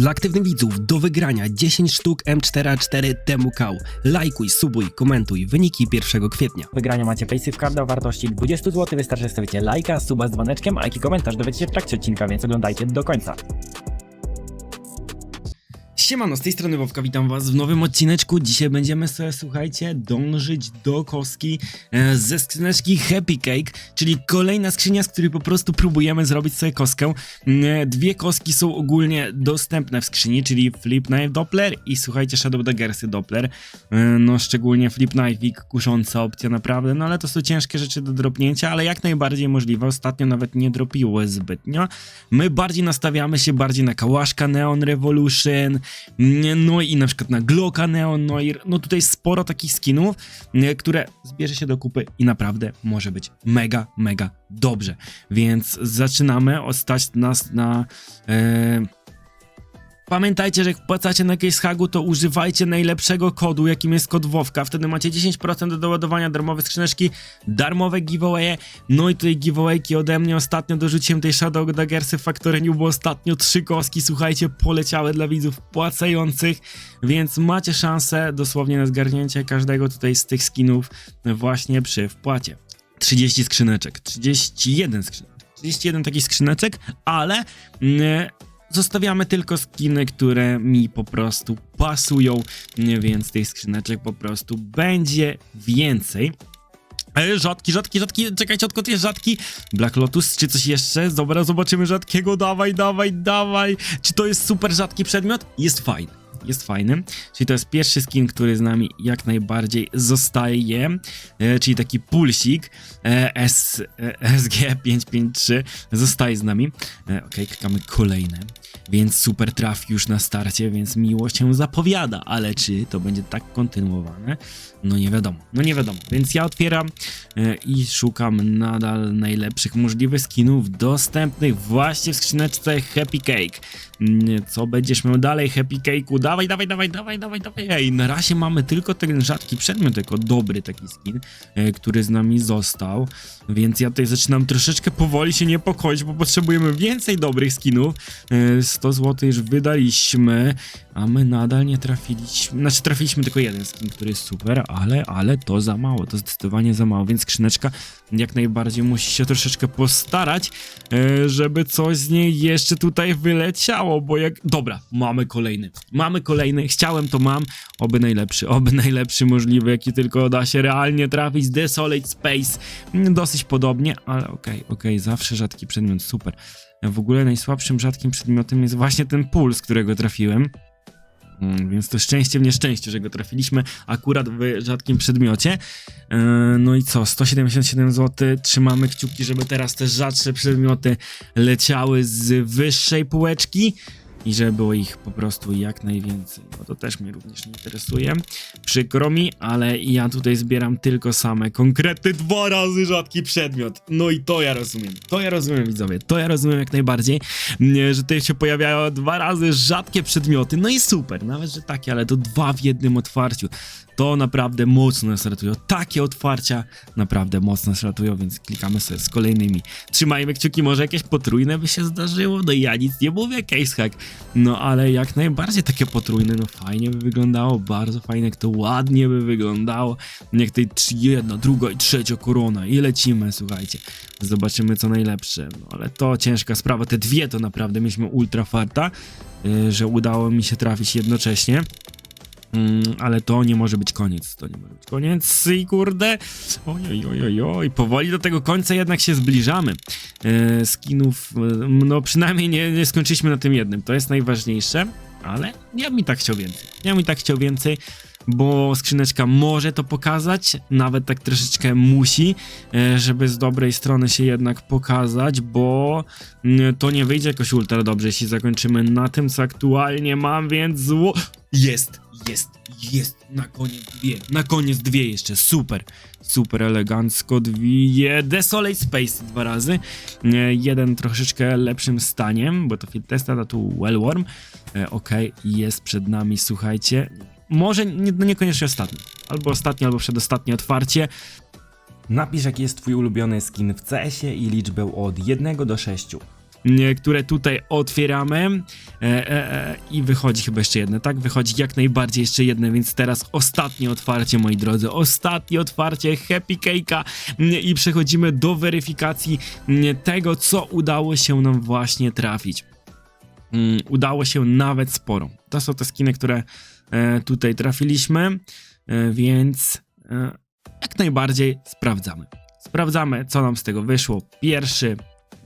Dla aktywnych widzów do wygrania 10 sztuk M4A4 Temu Kał. Lajkuj, subuj, komentuj wyniki 1 kwietnia. Wygrania macie Paysafe Carda o wartości 20 zł. Wystarczy, że stawicie lajka, suba z dzwoneczkiem, a jaki komentarz dowiecie się w trakcie odcinka, więc oglądajcie do końca. Siemano, z tej strony Wowka, witam was w nowym odcineczku. Dzisiaj będziemy sobie, słuchajcie, dążyć do koski e, ze skrzyneczki Happy Cake, czyli kolejna skrzynia, z której po prostu próbujemy zrobić sobie koskę. Mm, e, Dwie koski są ogólnie dostępne w skrzyni, czyli Flip Knife Doppler i słuchajcie, Shadow Daggersy Doppler. E, No szczególnie Flip Knife kusząca opcja naprawdę, no ale to są ciężkie rzeczy do dropnięcia, ale jak najbardziej możliwe. Ostatnio nawet nie dropiło zbytnio. My bardziej nastawiamy się bardziej na Kałaszka Neon Revolution, no i na przykład na Glocka Neon Noir. No tutaj sporo takich skinów, które zbierze się do kupy i naprawdę może być mega, mega dobrze. Więc zaczynamy. Ostać nas na... E, Pamiętajcie, że jak wpłacacie na CaseHagu, to używajcie najlepszego kodu, jakim jest kod WOWKA. Wtedy macie 10% do doładowania darmowe skrzyneczki, darmowe giveawaye. No i tutaj giveawayki ode mnie. Ostatnio dorzuciłem tej Shadow Daggersy w Factoreniu, bo ostatnio trzy koski, słuchajcie, poleciały dla widzów płacających, więc macie szansę dosłownie na zgarnięcie każdego tutaj z tych skinów właśnie przy wpłacie. 30 skrzyneczek, 31 skrzyneczek. 31 takich skrzyneczek, ale mm, zostawiamy tylko skiny, które mi po prostu pasują, więc tych skrzyneczek po prostu będzie więcej. E, Rzadki, rzadki, rzadki, czekajcie, odkąd jest rzadki? Black Lotus, czy coś jeszcze? Dobra, zobaczymy rzadkiego, dawaj, dawaj, dawaj. Czy to jest super rzadki przedmiot? Jest fajny. Jest fajny, czyli to jest pierwszy skin, który z nami jak najbardziej zostaje, e, czyli taki pulsik e, S, e, SG553 zostaje z nami. E, Okej, klikamy kolejne, więc super traf już na starcie, więc miło się zapowiada, ale czy to będzie tak kontynuowane? No nie wiadomo, no nie wiadomo, więc ja otwieram e, i szukam nadal najlepszych możliwych skinów dostępnych właśnie w skrzyneczce Happy Cake. Mm, Co będziesz miał dalej, Happy Cake'u? Dawaj, dawaj, dawaj, dawaj, dawaj, dawaj. Ej, na razie mamy tylko ten rzadki przedmiot jako dobry taki skin, e, który z nami został, więc ja tutaj zaczynam troszeczkę powoli się niepokoić, bo potrzebujemy więcej dobrych skinów. E, 100 zł już wydaliśmy, a my nadal nie trafiliśmy, znaczy trafiliśmy tylko jeden skin, który jest super, ale, ale to za mało, to zdecydowanie za mało, więc skrzyneczka jak najbardziej musi się troszeczkę postarać, e, żeby coś z niej jeszcze tutaj wyleciało, bo jak... Dobra, mamy kolejny, mamy kolejny, chciałem to mam, oby najlepszy, oby najlepszy możliwy, jaki tylko da się realnie trafić, Desolate Space, dosyć podobnie, ale okej, okej, zawsze rzadki przedmiot, super. W ogóle najsłabszym rzadkim przedmiotem jest właśnie ten puls, którego trafiłem. Mm, Więc to szczęście w nieszczęściu, że go trafiliśmy akurat w rzadkim przedmiocie. Yy, No i co, 177 zł. Trzymamy kciuki, żeby teraz te rzadsze przedmioty leciały z wyższej półeczki i żeby było ich po prostu jak najwięcej. Bo to też mnie również nie interesuje. Przykro mi, ale ja tutaj zbieram tylko same konkrety dwa razy rzadki przedmiot. No i to ja rozumiem. To ja rozumiem, widzowie. To ja rozumiem jak najbardziej, nie, że tutaj się pojawiają dwa razy rzadkie przedmioty. No i super, nawet że takie, ale to dwa w jednym otwarciu. To naprawdę mocno nas ratują. Takie otwarcia naprawdę mocno nas ratują, więc klikamy sobie z kolejnymi. Trzymajmy kciuki, może jakieś potrójne by się zdarzyło. No ja nic nie mówię, casehack. No ale jak najbardziej takie potrójne, no fajnie by wyglądało, bardzo fajnie, jak to ładnie by wyglądało. Niech tej trzy- jedna, druga i trzecia korona i lecimy, słuchajcie. Zobaczymy co najlepsze. No ale to ciężka sprawa, te dwie to naprawdę mieliśmy ultra farta, yy, że udało mi się trafić jednocześnie. Mm, ale to nie może być koniec, to nie może być koniec. I kurde, oj, oj, oj, oj, powoli do tego końca jednak się zbliżamy. E, skinów, e, no przynajmniej nie, nie skończyliśmy na tym jednym, to jest najważniejsze, ale ja bym i tak chciał więcej, ja bym i tak chciał więcej, bo skrzyneczka może to pokazać, nawet tak troszeczkę musi, e, żeby z dobrej strony się jednak pokazać, bo mm, to nie wyjdzie jakoś ultra dobrze, jeśli zakończymy na tym, co aktualnie mam, więc zło... Jest, jest, jest, na koniec dwie, na koniec dwie jeszcze, super, super elegancko, dwie, Desolate Space dwa razy, e, jeden troszeczkę lepszym staniem, bo to field test, a tu Wellworm, e, okej, jest przed nami, słuchajcie, może nie, no niekoniecznie ostatni, albo ostatnie, albo przedostatnie otwarcie, Napisz jaki jest twój ulubiony skin w CS-ie i liczbę od 1 do 6. nie, które tutaj otwieramy e, e, e, i wychodzi chyba jeszcze jedno, tak? Wychodzi jak najbardziej jeszcze jedno, więc teraz ostatnie otwarcie, moi drodzy, ostatnie otwarcie Happy Cake'a nie, i przechodzimy do weryfikacji nie, tego, co udało się nam właśnie trafić. Mm, udało się nawet sporo. To są te skiny, które tutaj trafiliśmy, e, więc e, jak najbardziej sprawdzamy. Sprawdzamy, co nam z tego wyszło. Pierwszy,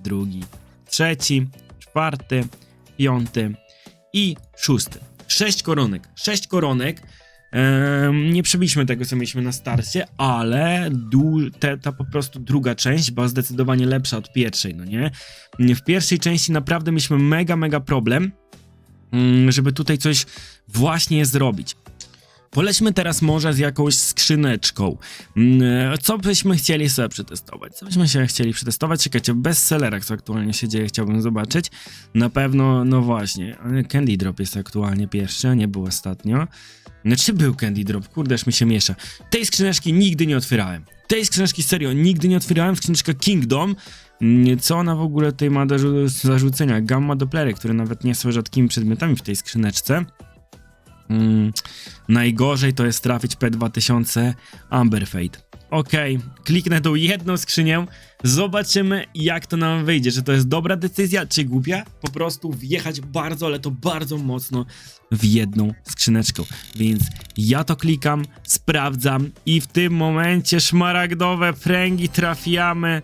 drugi, trzeci, czwarty, piąty i szósty. Sześć koronek. Sześć koronek. Nie przebiliśmy tego, co mieliśmy na starcie, ale te, ta po prostu druga część była zdecydowanie lepsza od pierwszej, no nie? W pierwszej części naprawdę mieliśmy mega, mega problem, żeby tutaj coś właśnie zrobić. Polećmy teraz może z jakąś skrzyneczką. Mm, Co byśmy chcieli sobie przetestować? Co byśmy się chcieli przetestować? Czekajcie, w bestsellerach co aktualnie się dzieje, chciałbym zobaczyć. Na pewno, no właśnie, Candy Drop jest aktualnie pierwszy, a nie był ostatnio. Znaczy był Candy Drop, kurdeż mi się miesza. Tej skrzyneczki nigdy nie otwierałem. Tej skrzyneczki serio nigdy nie otwierałem. Skrzyneczka Kingdom. Mm, Co ona w ogóle tutaj ma do zarzucenia? Gamma Dopplery, które nawet nie są rzadkimi przedmiotami w tej skrzyneczce. Mm, najgorzej to jest trafić P2000 Amber Fate. Okej, kliknę tą jedną skrzynię, zobaczymy jak to nam wyjdzie, czy to jest dobra decyzja, czy głupia. Po prostu wjechać bardzo, ale to bardzo mocno w jedną skrzyneczkę. Więc ja to klikam, sprawdzam i w tym momencie szmaragdowe pręgi trafiamy.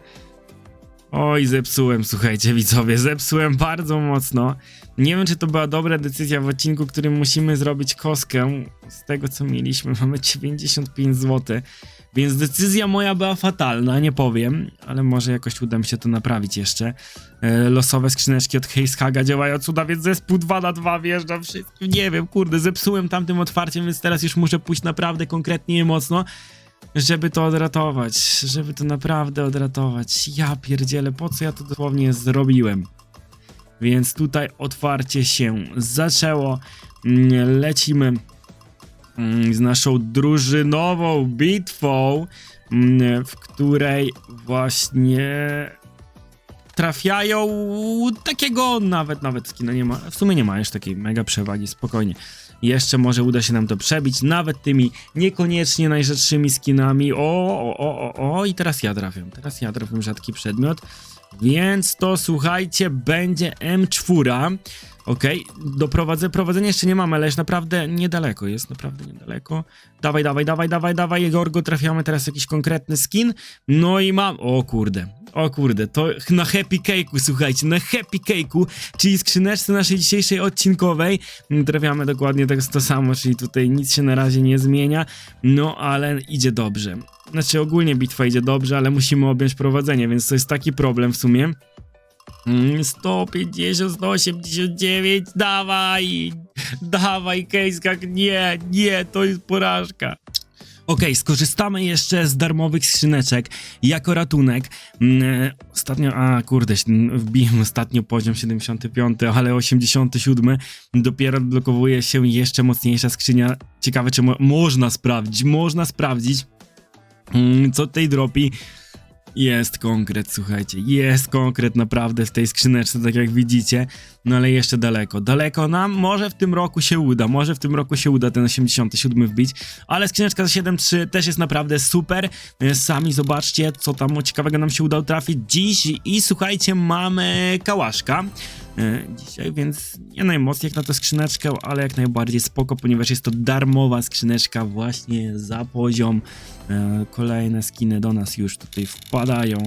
Oj, zepsułem, słuchajcie widzowie, zepsułem bardzo mocno. Nie wiem, czy to była dobra decyzja w odcinku, którym musimy zrobić koskę. Z tego, co mieliśmy, mamy 95 zł. Więc decyzja moja była fatalna, nie powiem, ale może jakoś uda mi się to naprawić jeszcze. E, losowe skrzyneczki od Case Haga działają cuda, więc zespół 2 na 2 wjeżdża wszystkim. Nie wiem, kurde, zepsułem tamtym otwarciem, więc teraz już muszę pójść naprawdę konkretnie i mocno żeby to odratować, żeby to naprawdę odratować. Ja pierdzielę, po co ja to dosłownie zrobiłem? Więc tutaj otwarcie się zaczęło. Mm, Lecimy mm, z naszą drużynową bitwą, mm, w której właśnie trafiają takiego nawet nawet skina nie ma. W sumie nie ma już takiej mega przewagi, spokojnie. Jeszcze może uda się nam to przebić, nawet tymi niekoniecznie najrzadszymi skinami. O, o, o, o, o, i teraz ja trafię. Teraz ja trafię rzadki przedmiot. Więc to słuchajcie, będzie M4. Okej, doprowadzę, prowadzenia jeszcze nie mamy, ale już naprawdę niedaleko jest, naprawdę niedaleko. Dawaj, dawaj, dawaj, dawaj, dawaj, Gorgo, trafiamy teraz jakiś konkretny skin. No i mam, o kurde, o kurde, to na Happy Cake'u, słuchajcie, na Happy Cake'u, czyli skrzyneczce naszej dzisiejszej odcinkowej, m, trafiamy dokładnie to, to samo, czyli tutaj nic się na razie nie zmienia, no ale idzie dobrze. Znaczy ogólnie bitwa idzie dobrze, ale musimy objąć prowadzenie, więc to jest taki problem w sumie. Mm, 150, 189, dawaj, dawaj, Kejskak, nie, nie, to jest porażka. Okej, skorzystamy jeszcze z darmowych skrzyneczek jako ratunek. Mm, Ostatnio, a kurde, wbiłem ostatnio poziom 75, ale 87 dopiero odblokowuje się jeszcze mocniejsza skrzynia. Ciekawe, czy mo można sprawdzić, można sprawdzić, mm, co tej dropi. Jest konkret, słuchajcie, jest konkret naprawdę w tej skrzyneczce, tak jak widzicie, no ale jeszcze daleko, daleko nam, może w tym roku się uda, może w tym roku się uda ten 87 wbić, ale skrzyneczka za 7.3 też jest naprawdę super, E, sami zobaczcie, co tam ciekawego nam się udało trafić dziś i słuchajcie, mamy kałaszka dzisiaj, więc nie najmocniej jak na tę skrzyneczkę, ale jak najbardziej spoko, ponieważ jest to darmowa skrzyneczka właśnie za poziom. E, Kolejne skiny do nas już tutaj wpadają.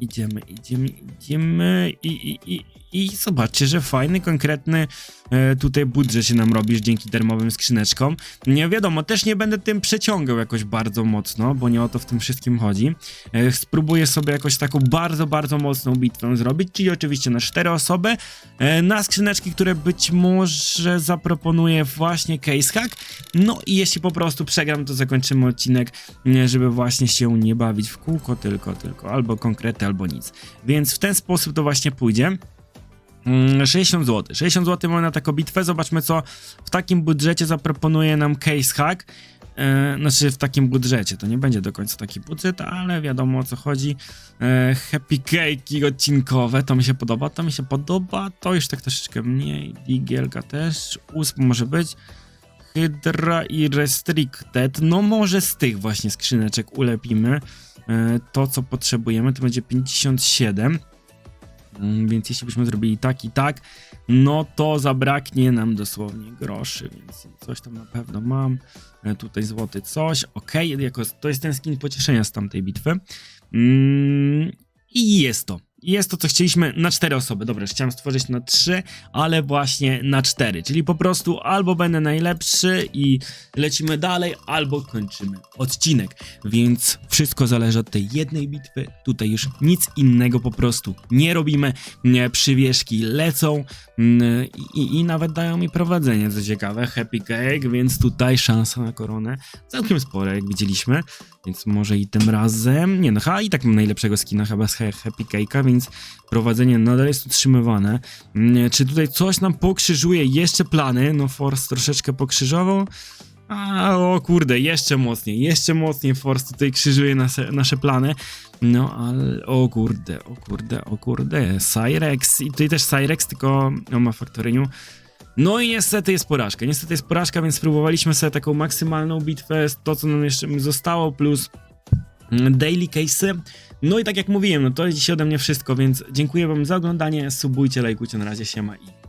Idziemy, idziemy, idziemy i, i, i, i zobaczcie, że fajny, konkretny e, tutaj budżet się nam robisz dzięki darmowym skrzyneczkom. Nie wiadomo, też nie będę tym przeciągał jakoś bardzo mocno, bo nie o to w tym wszystkim chodzi. E, spróbuję sobie jakoś taką bardzo, bardzo mocną bitwę zrobić, czyli oczywiście na cztery osoby, e, na skrzyneczki, które być może zaproponuje właśnie Casehack. No i jeśli po prostu przegram, to zakończymy odcinek, żeby właśnie się nie bawić w kółko, tylko, tylko albo konkrety, albo nic. Więc w ten sposób to właśnie pójdzie. Mm, 60 zł. 60 zł mamy na taką bitwę. Zobaczmy, co w takim budżecie zaproponuje nam Case Hack. e, znaczy w takim budżecie. To nie będzie do końca taki budżet, ale wiadomo o co chodzi. E, happy cake'i odcinkowe, to mi się podoba, to mi się podoba. To już tak troszeczkę mniej. Digielka też. Usp może być. Hydra i Restricted. No może z tych właśnie skrzyneczek ulepimy. E, to co potrzebujemy to będzie 57. Mm, Więc jeśli byśmy zrobili tak i tak, no to zabraknie nam dosłownie groszy, więc coś tam na pewno mam. E, Tutaj złoty coś, ok, jako, to jest ten skin pocieszenia z tamtej bitwy. Mm, I jest to. Jest to, co chcieliśmy na cztery osoby. Dobra, chciałem stworzyć na trzy, ale właśnie na cztery. Czyli po prostu albo będę najlepszy i lecimy dalej, albo kończymy odcinek. Więc wszystko zależy od tej jednej bitwy. Tutaj już nic innego po prostu nie robimy. Przywieszki lecą i, i nawet dają mi prowadzenie, co ciekawe. Happy Cake, więc tutaj szansa na koronę całkiem spora, jak widzieliśmy. Więc może i tym razem. Nie no, chyba i tak mam najlepszego skina chyba z Happy Cake'a, więc prowadzenie nadal jest utrzymywane. Mm, Czy tutaj coś nam pokrzyżuje jeszcze plany? No, Force troszeczkę pokrzyżował. A, o kurde, jeszcze mocniej, jeszcze mocniej Force tutaj krzyżuje nasze, nasze plany. No, ale o kurde, o kurde, o kurde. Cyrex i tutaj też Cyrex, tylko on ma faktoryniu. No i niestety jest porażka. Niestety jest porażka, więc spróbowaliśmy sobie taką maksymalną bitwę, to co nam jeszcze zostało, plus mm, daily case'y. No i tak jak mówiłem, no to dzisiaj ode mnie wszystko, więc dziękuję wam za oglądanie, subujcie, lajkujcie, na razie siema i